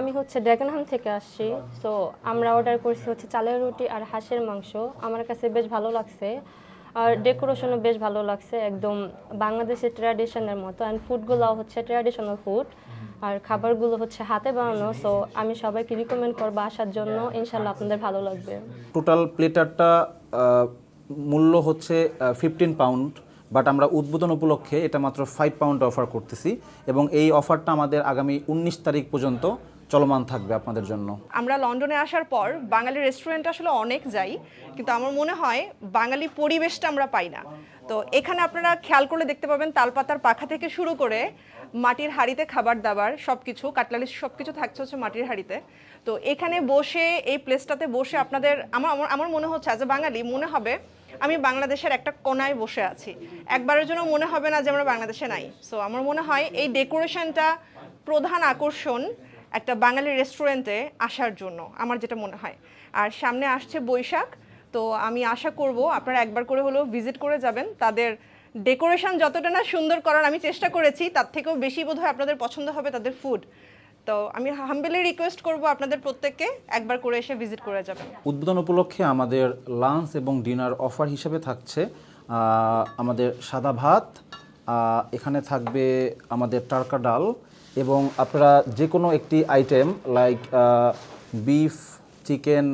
আমি হচ্ছে ড্রাগনহাম থেকে আসছি। তো আমরা অর্ডার করছি হচ্ছে চালের রুটি আর হাঁসের মাংস। আমার কাছে বেশ ভালো লাগছে। আর ডেকোরেশনও বেশ ভালো লাগছে। একদম বাংলাদেশের ট্র্যাডিশনের মতো। অ্যান্ড ফুডগুলো হচ্ছে ট্র্যাডিশনাল ফুড আর খাবারগুলো হচ্ছে হাতে বানানো। সো আমি সবাইকে রিকমেন্ড করব আসার জন্য। ইনশাল্লাহ আপনাদের ভালো লাগবে। টোটাল প্লেটারটা মূল্য হচ্ছে ফিফটিন পাউন্ড বাট আমরা উদ্বোধন উপলক্ষে এটা মাত্র ফাইভ পাউন্ড অফার করতেছি। এবং এই অফারটা আমাদের আগামী উনিশ তারিখ পর্যন্ত চলমান থাকবে আপনাদের জন্য। আমরা লন্ডনে আসার পর বাঙালি রেস্টুরেন্ট আসলে অনেক যাই, কিন্তু আমার মনে হয় বাঙালি পরিবেশটা আমরা পাই না। তো এখানে আপনারা খেয়াল করলে দেখতে পাবেন তালপাতার পাখা থেকে শুরু করে মাটির হাঁড়িতে খাবার দাবার সব কিছু কাটলালি সব কিছু থাকছে হচ্ছে মাটির হাঁড়িতে। তো এখানে বসে, এই প্লেসটাতে বসে আপনাদের, আমার, আমার- মনে হচ্ছে অ্যাজ এ বাঙালি মনে হবে আমি বাংলাদেশের একটা কোনায় বসে আছি। একবারের জন্য মনে হবে না যে আমরা বাংলাদেশে নাই। সো আমার মনে হয় এই ডেকোরেশনটা প্রধান আকর্ষণ একটা বাঙালি রেস্টুরেন্টে আসার জন্য, আমার যেটা মনে হয়। আর সামনে আসছে বৈশাখ, তো আমি আশা করব আপনারা একবার করে হলেও ভিজিট করে যাবেন। তাদের ডেকোরেশন যতটা না সুন্দর করার আমি চেষ্টা করেছি, তার থেকেও বেশি বোধহয় আপনাদের পছন্দ হবে তাদের ফুড তো আমি হাম্বেলি রিকোয়েস্ট করব আপনাদের প্রত্যেককে একবার করে এসে ভিজিট করে যাবেন। উদ্বোধন উপলক্ষে আমাদের লাঞ্চ এবং ডিনার অফার হিসেবে থাকছে আমাদের সাদা ভাত এখানে থাকবে আমাদের টারকা ডাল এবং আপনারা যে কোনো একটি item like beef chicken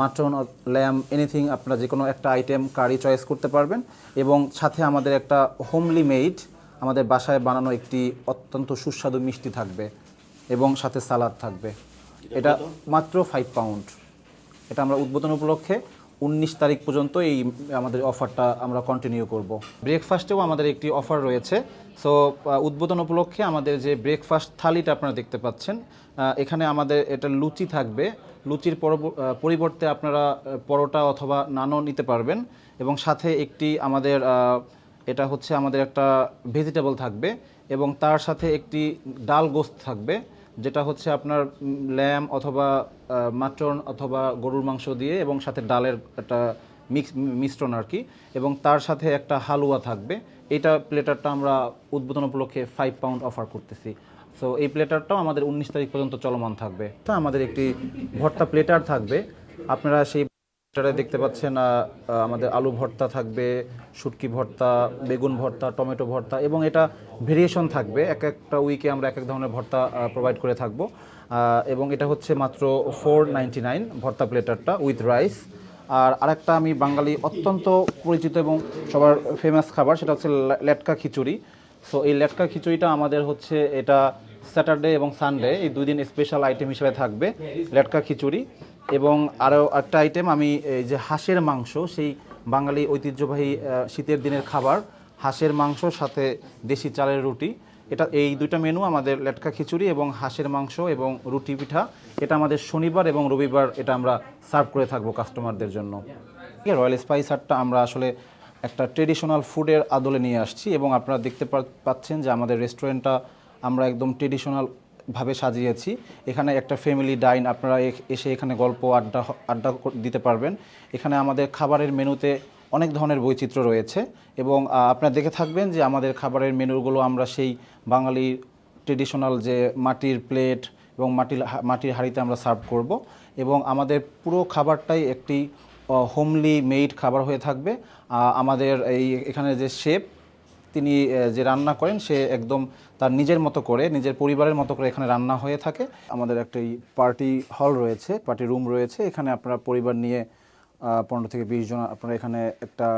mutton lamb anything আপনারা যে কোনো একটা আইটেম কারি চয়েস করতে পারবেন। এবং সাথে আমাদের একটা হোমলি মেড আমাদের বাসায় বানানো একটি অত্যন্ত সুস্বাদু মিষ্টি থাকবে এবং সাথে সালাদ থাকবে। এটা মাত্র ফাইভ পাউন্ড এটা আমরা উদ্বোধন উপলক্ষে উনিশ তারিখ পর্যন্ত এই আমাদের অফারটা আমরা কন্টিনিউ করব। ব্রেকফাস্টেও আমাদের একটি অফার রয়েছে। সো উদ্বোধন উপলক্ষে আমাদের যে ব্রেকফাস্ট থালিটা আপনারা দেখতে পাচ্ছেন এখানে আমাদের এটা লুচি থাকবে। লুচির পরব- পরিবর্তে আপনারা পরোটা অথবা নানও নিতে পারবেন এবং সাথে একটি আমাদের এটা হচ্ছে আমাদের একটা ভেজিটেবল থাকবে এবং তার সাথে একটি ডাল গোস্ত থাকবে। যেটা হচ্ছে আপনার ল্যাম অথবা মাটন অথবা গরুর মাংস দিয়ে এবং সাথে ডালের একটা মিক্স, মিশ্রণ আর কি। এবং তার সাথে একটা হালুয়া থাকবে। এটা প্লেটারটা আমরা উদ্বোধন উপলক্ষে ফাইভ পাউন্ড অফার করতেছি। সো এই প্লেটারটাও আমাদের উনিশ তারিখ পর্যন্ত চলমান থাকবে। তা আমাদের একটি ভর্তা প্লেটার থাকবে। আপনারা সেই প্লেটারে দেখতে পাচ্ছেন আমাদের আলু ভর্তা থাকবে, শুটকি ভর্তা, বেগুন ভর্তা, টমেটো ভর্তা এবং এটা ভেরিয়েশন থাকবে। এক একটা উইকে আমরা এক এক ধরনের ভর্তা প্রোভাইড করে থাকব। এবং এটা হচ্ছে মাত্র ফোর নাইন ভর্তা প্লেটারটা উইথ রাইস আর আরেকটা আমি বাঙালি অত্যন্ত পরিচিত এবং সবার ফেমাস খাবার, সেটা হচ্ছে লেটকা খিচুড়ি। সো এই লেটকা খিচুড়িটা আমাদের হচ্ছে এটা স্যাটারডে এবং সানডে এই দুই দিন স্পেশাল আইটেম হিসেবে থাকবে লেটকা খিচুড়ি। এবং আরও একটা আইটেম আমি যে হাঁসের মাংস, সেই বাঙালি ঐতিহ্যবাহী শীতের দিনের খাবার, হাঁসের মাংস, সাথে দেশি চালের রুটি। এটা, এই দুইটা মেনু আমাদের লেটকা খিচুড়ি এবং হাঁসের মাংস এবং রুটি পিঠা। এটা আমাদের শনিবার এবং রবিবার এটা আমরা সার্ভ করে থাকব কাস্টমারদের জন্য। রয়্যাল স্পাইস হাটটা আমরা আসলে একটা ট্রেডিশনাল ফুডের আদলে নিয়ে আসছি এবং আপনারা দেখতে পাচ্ছেন যে আমাদের রেস্টুরেন্টটা আমরা একদম ট্রেডিশনাল ভাবে সাজিয়েছি। এখানে একটা ফ্যামিলি ডাইন আপনারা এসে এখানে গল্প, আড্ডা আড্ডা দিতে পারবেন। এখানে আমাদের খাবারের মেনুতে অনেক ধরনের বৈচিত্র্য রয়েছে এবং আপনারা দেখে থাকবেন যে আমাদের খাবারের মেনুগুলো আমরা সেই বাঙালির ট্রেডিশনাল যে মাটির প্লেট এবং মাটির মাটির হাঁড়িতে আমরা সার্ভ করব এবং আমাদের পুরো খাবারটাই একটি হোমলি মেড খাবার হয়ে থাকবে। আমাদের এই, এখানে যে শেফ তিনি যে রান্না করেন, সে একদম তার নিজের মতো করে, নিজের পরিবারের মতো করে এখানে রান্না হয়ে থাকে। আমাদের একটা পার্টি হল রয়েছে, পার্টি রুম রয়েছে। এখানে আপনারা পরিবার নিয়ে পনেরো থেকে বিশ জন আপনারা এখানে একটা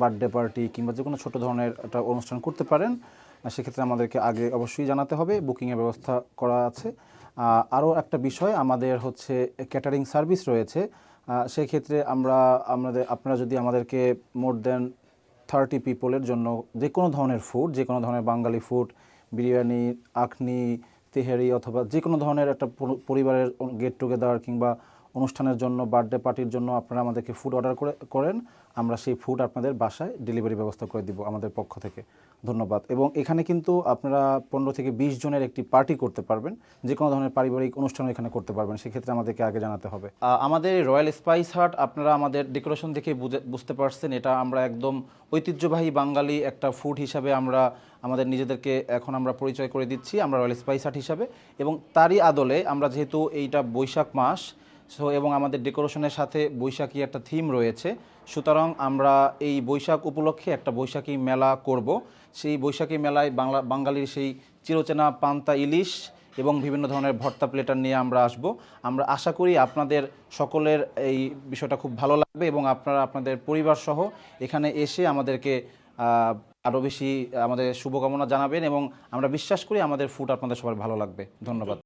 বার্থডে পার্টি কিংবা যে কোনো ছোটো ধরনের একটা অনুষ্ঠান করতে পারেন। সেক্ষেত্রে আমাদেরকে আগে অবশ্যই জানাতে হবে। বুকিংয়ের ব্যবস্থা করা আছে। আরও একটা বিষয়, আমাদের হচ্ছে ক্যাটারিং সার্ভিস রয়েছে। সেক্ষেত্রে আমরা, আমাদের, আপনারা যদি আমাদেরকে মোর দেন থার্টি পিপলের জন্য যে কোনো ধরনের ফুড যে কোনো ধরনের বাঙালি ফুড বিরিয়ানি, আখনি, তেহারি অথবা যে কোনো ধরনের একটা পরি- পরিবারের গেট টুগেদার কিংবা অনুষ্ঠানের জন্য বার্থডে পার্টির জন্য আপনারা আমাদেরকে ফুড অর্ডার করে, করেন। আমরা সেই ফুড আপনাদের বাসায় ডেলিভারি ব্যবস্থা করে দিব আমাদের পক্ষ থেকে। ধন্যবাদ। এবং এখানে কিন্তু আপনারা পনেরো থেকে বিশ জনের একটি পার্টি করতে পারবেন। যে কোনো ধরনের পারিবারিক অনুষ্ঠান এখানে করতে পারবেন, সেক্ষেত্রে আমাদেরকে আগে জানাতে হবে। আমাদের রয়্যাল স্পাইস হাট আপনারা আমাদের ডেকোরেশন দেখে বুঝে- বুঝতে পারছেন, এটা আমরা একদম ঐতিহ্যবাহী বাঙালি একটা ফুড হিসাবে আমরা, আমাদের নিজেদেরকে এখন আমরা পরিচয় করে দিচ্ছি, আমরা রয়্যাল স্পাইস হাট হিসাবে। এবং তারই আদলে আমরা যেহেতু এইটা বৈশাখ মাস সো এবং আমাদের ডেকোরেশনের সাথে বৈশাখী একটা থিম রয়েছে। সুতরাং আমরা এই বৈশাখ উপলক্ষে একটা বৈশাখী মেলা করব। সেই বৈশাখী মেলায় বাংলা, বাঙালির সেই চিরচেনা পান্তা ইলিশ এবং বিভিন্ন ধরনের ভর্তা প্লেটার নিয়ে আমরা আসব। আমরা আশা করি আপনাদের সকলের এই বিষয়টা খুব ভালো লাগবে এবং আপনারা আপনাদের পরিবার সহ এখানে এসে আমাদেরকে আরও বেশি আমাদের শুভকামনা জানাবেন এবং আমরা বিশ্বাস করি আমাদের ফুড আপনাদের সবার ভালো লাগবে। ধন্যবাদ।